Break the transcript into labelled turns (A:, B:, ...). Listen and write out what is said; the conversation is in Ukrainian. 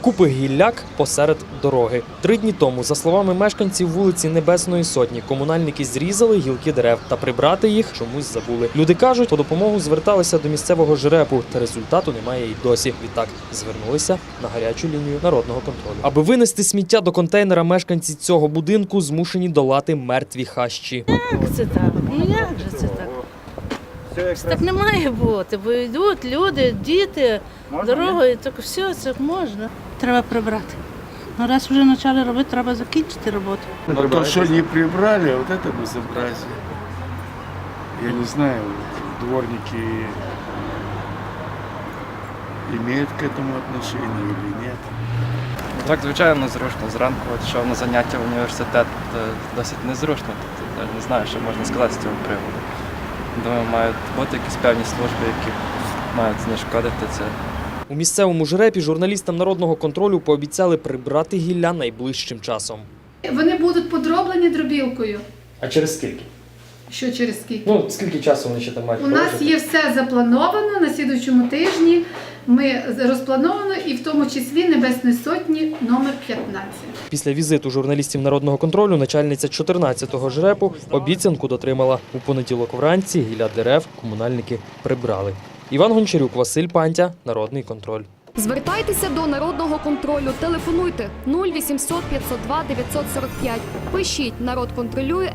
A: Купи гілляк посеред дороги. Три дні тому, за словами мешканців вулиці Небесної Сотні, комунальники зрізали гілки дерев та прибрати їх чомусь забули. Люди кажуть, по допомогу зверталися до місцевого жрепу, та результату немає і досі. Відтак звернулися на гарячу лінію народного контролю. Аби винести сміття до контейнера, мешканці цього будинку змушені долати мертві хащі.
B: Як це так? Ну як же це так? Так не має бути, бо йдуть люди, діти, дорогою, так все це можна. Треба прибрати. Ну раз вже почали робити, треба закінчити роботу.
C: А то, что не прибрали, вот это безобразие. Я не знаю, дворники имеют к этому отношение или нет.
D: Так, звичайно, незручно. Зранку от йшов на заняття в університет е, досить незручно. Тобто, я не знаю, що можна сказати з цього приводу. Думаю, мають бути якісь певні служби, які мають знешкодити це.
A: У місцевому жрепі журналістам народного контролю пообіцяли прибрати гілля найближчим часом.
E: Вони будуть подроблені дробілкою.
A: А через скільки?
E: Що через скільки?
A: Ну скільки часу вони ще там мають?
E: У нас є все заплановано на слідуючому тижні. Ми розплановано і в тому числі Небесної сотні номер 15.
A: Після візиту журналістів народного контролю начальниця 14-го жрепу обіцянку дотримала. У понеділок вранці гілля дерев комунальники прибрали. Іван Гончарюк, Василь Пантя, Народний контроль.
F: Звертайтеся до народного контролю. Телефонуйте 0800 502 945. Пишіть народ контролює.